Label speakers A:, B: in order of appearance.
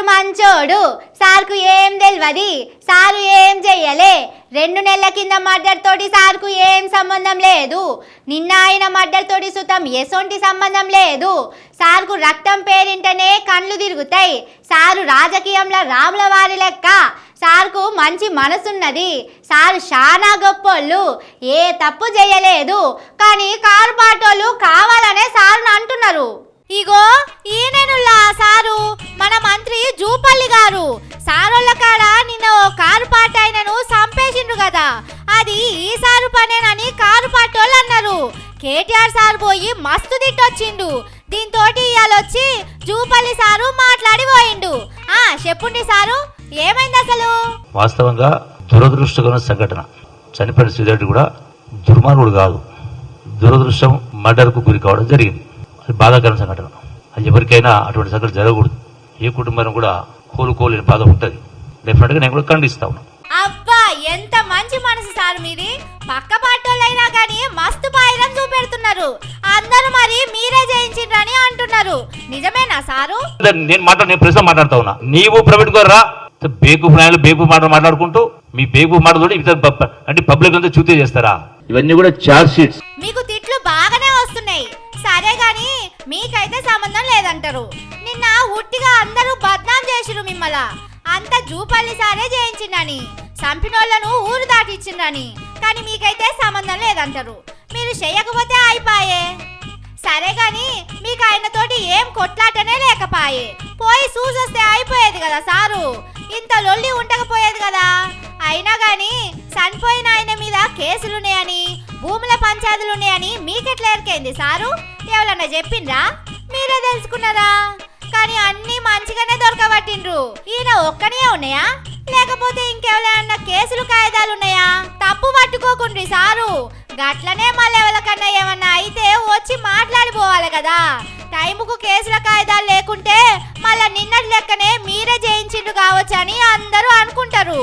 A: Sir మంచోడు. సార్కు ఏం తెలియదు సారు ఏం చెయ్యలే. రెండు నెలల కింద మర్డర్ తోటి సార్కు ఏం సంబంధం లేదు. నిన్న ఆయన మర్డర్ తోటి సుతం ఎసొంటి సంబంధం లేదు. సార్కు రక్తం పేరింటనే కండ్లు తిరుగుతాయి సారు రాజకీయంలో రాముల వారి లెక్క. సార్కు మంచి మనసున్నది. సారు చాలా గొప్పోళ్ళు. ఏ తప్పు చేయలేదు కానీ కారు పాటోళ్ళు కావాలనే సారును అంటున్నారు. ఇగో ఈయననుల్లా సారు? మన మంత్రి జూపల్లి గారు. సారోళ్ళ కాడ నిన్న ఓ కారు పాట ఆయనను సంపేసిండ్రు కదా అది ఈ సారు పనేనని కారు పాటోళ్ళు అన్నారు. కేటీఆర్ సార్ పోయి మస్తు తిట్టొచ్చిండు. దీంతో ఇవాళొచ్చి జూపల్లి సారు మాట్లాడి పోయిండు. ఆ చెప్పుండి సారు ఏమైంది అసలు?
B: వాస్తవంగా దురదృష్టకరమైన సంఘటన. చనిపోయిన శ్రీధరుడు కూడా దుర్మార్గుడు కాదు. దురదృష్టం మర్డర్కు గురి కావడం జరిగింది. బాధాకరమైన సంఘటన. అది ఎవరికైనా అటువంటి సంఘటన జరగకూడదు. ఏ కుటుంబం కూడా కోలుకోలేని బాధ ఉంటుంది. డెఫినెట్గా నేను కూడా ఖండిస్తా ఉన్నాను
A: అబ్బా ఎంత మంచి మనసు సార్ మీది. పక్క పాటోళ్ళైనా కానీ మస్తు పాయిరం చూపెడుతున్నారు. అందరూ మరి మీరే జయించిండ్రని అంటున్నారు. నిజమేనా సారు?
B: నేను మాట్లాడు నేను ప్రశ్న మాట్లాడుతా ఉన్నా. నీవు ప్రైవేట్ గారు రా. బేకు నాయలు బేకు మాటలు మాట్లాడుకుంటూ మీ బేకు మాటలు అంటే పబ్లిక్ అంతా చూతే చేస్తారా? ఇవన్నీ కూడా చార్జ్ షీట్స్.
A: మీకు సరే గాని మీకైతే సంబంధం లేదంటారు. నిన్న ఉట్టిగా అందరూ బద్నాం చేసిరు మిమ్మల అంత జూపల్లి సారే చేయించిండని చంపినోళ్ళను ఊరు దాటిచ్చిండని కానీ మీకైతే సంబంధం లేదంటారు. మీరు చేయకపోతే అయిపాయే సరే గాని మీకు ఆయనతోటి ఏం కొట్లాటనే లేకపాయే. పోయి చూసొస్తే అయిపోయేది కదా సారు. ఇంత లొల్లి ఉండకపోయేది కదా. అయినా గాని చనిపోయిన ఆయన మీద కేసులున్నాయని భూముల పంచాయతీలున్నాయని మీకెట్లా ఎరికైంది సారు? ఎవరన్నా చెప్పిండ్రా? మీరే తెలుసుకున్నారా? కానీ అన్ని మంచిగానే దొరకబట్టిండ్రు. ఈయన ఒక్కనే ఉన్నాయా? లేకపోతే ఇంకెవరైనా కేసులు కాయిదాలు ఉన్నాయా? తప్పు పట్టుకోకుండ్రి సారు. గట్లనే మళ్ళీ ఎవరికన్నా ఏమన్నా అయితే వచ్చి మాట్లాడిపోవాలి కదా. టైముకు కేసుల కాయిదాలు లేకుంటే మళ్ళా నిన్నటి లెక్కనే మీరే జయించిండు కావచ్చని అందరూ అనుకుంటారు.